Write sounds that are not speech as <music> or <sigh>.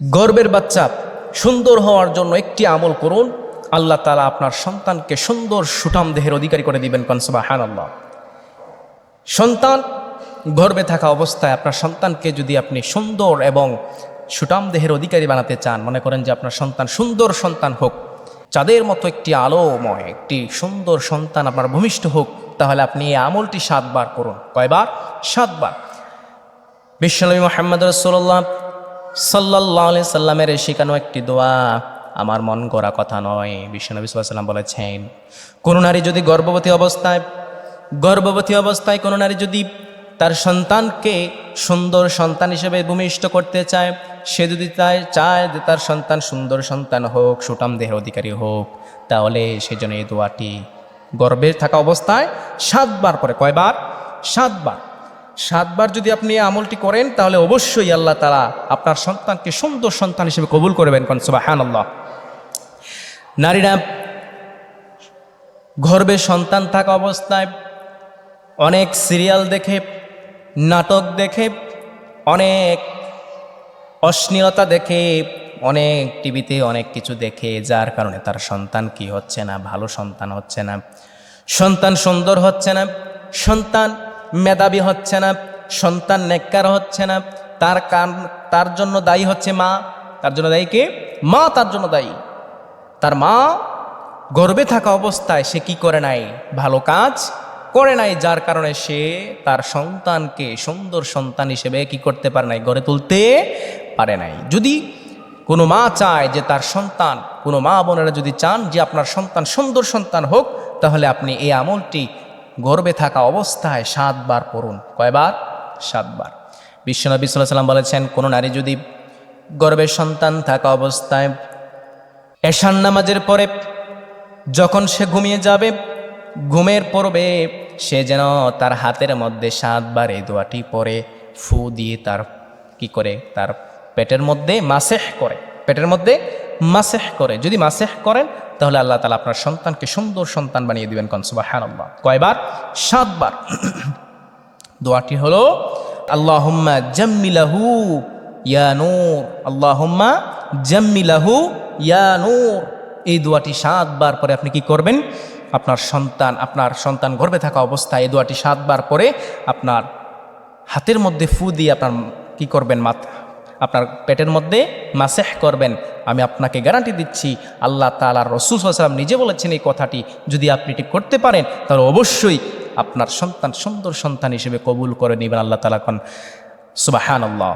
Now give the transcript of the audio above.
গর্বের বাচ্চা, সুন্দর হওয়ার জন্য একটি আমল করুন। আল্লাহ তালা আপনার সন্তানকে সুন্দর সুঠাম দেহের অধিকারী করে দিবেন কনসবা হ্যান আল্লাহ সন্তান, গর্বে থাকা অবস্থায় আপনার সন্তানকে যদি আপনি সুন্দর এবং সুটাম দেহের অধিকারী বানাতে চান, মনে করেন যে আপনার সন্তান সুন্দর সন্তান হোক, চাঁদের মতো একটি আলোময়, একটি সুন্দর সন্তান আপনার ভূমিষ্ঠ হোক, তাহলে আপনি এই আমলটি সাতবার করুন। কয়বার? সাতবার। বিশ্বনবী মোহাম্মদ রসোল্লাহ সাল্লাহ সাল্লামের শেখানো একটি দোয়া আমার মন গড়া কথা নয়। বিশ্বনবী সাল্লাম বলেছেন, কোনো নারী যদি গর্ভবতী অবস্থায় গর্ভবতী অবস্থায় কোনো নারী যদি তার সন্তানকে সুন্দর সন্তান হিসেবে ভূমিষ্ঠ করতে চায়, সে যদি তাই চায় যে তার সন্তান সুন্দর সন্তান হোক সুটাম দেহের অধিকারী হোক, তাহলে সেজন্য এই দোয়াটি গর্ভে থাকা অবস্থায় সাতবার পরে কয়বার? সাতবার। সাতবার যদি আপনি আমলটি করেন, তাহলে অবশ্যই আল্লাহ তালা আপনার সন্তানকে সুন্দর সন্তান হিসেবে কবুল করবেন। কনসবা হ্যান আল্লাহ নারীরা গর্ভে সন্তান থাকা অবস্থায় অনেক সিরিয়াল দেখে, নাটক দেখে, অনেক অশ্লীলতা দেখে, অনেক টিভিতে অনেক কিছু দেখে, যার কারণে তার সন্তান কি হচ্ছে না, ভালো সন্তান হচ্ছে না, সন্তান সুন্দর হচ্ছে না, সন্তান মেধাবী হচ্ছে না, সন্তান নেককার হচ্ছে না, তার কান, তার জন্য দায়ী হচ্ছে মা, তার জন্য দায়ী কে? মা তার জন্য দায়ী। তার মা গর্বে থাকা অবস্থায় সে কি করে নাই? ভালো কাজ করে নাই, যার কারণে সে তার সন্তানকে সুন্দর সন্তান হিসেবে কি করতে পারে নাই? গড়ে তুলতে পারে নাই। যদি কোনো মা চায় যে তার সন্তান, কোনো মা বোনেরা যদি চান যে আপনার সন্তান সুন্দর সন্তান হোক, তাহলে আপনি এই আমলটি গর্বে থাকা অবস্থায় সাতবার পড়ুন। কয়বার? সাতবার। বিশ্বনবী সাল্লাহ সাল্লাম বলেছেন, কোনো নারী যদি গর্ভে সন্তান থাকা অবস্থায় এশান নামাজের পরে যখন সে ঘুমিয়ে যাবে, ঘুমের পূর্বে সে যেন তার হাতের মধ্যে সাতবার এই দোয়াটি পরে ফু দিয়ে তার কি করে? তার পেটের মধ্যে মাসেহ করে। পেটের মধ্যে মাসেহ করে। যদি মাসেহ করেন তাহলে আল্লাহ তালা আপনার সন্তানকে সুন্দর সন্তান বানিয়ে দিবেন কনসুবা হ্যান কয়বার? সাতবার। <clears throat> দোয়াটি হলো, আল্লাহম্মা জাম্মিলাহু ইয়া নূর। আল্লাহুম্মা জাম্মিলাহু ইয়া এই দোয়াটি সাতবার পরে আপনি কি করবেন? আপনার সন্তান আপনার সন্তান গর্ভে থাকা অবস্থায় এই দোয়াটি সাতবার পরে আপনার হাতের মধ্যে ফু দিয়ে আপনার কি করবেন? মাথা আপনার পেটের মধ্যে মাসেহ করবেন। আমি আপনাকে গ্যারান্টি দিচ্ছি, আল্লাহ তালার রসুল সাল্লাম নিজে বলেছেন এই কথাটি। যদি আপনি এটি করতে পারেন, তাহলে অবশ্যই আপনার সন্তান সুন্দর সন্তান হিসেবে কবুল করে নেবেন আল্লাহ তালা খান সুবাহান আল্লাহ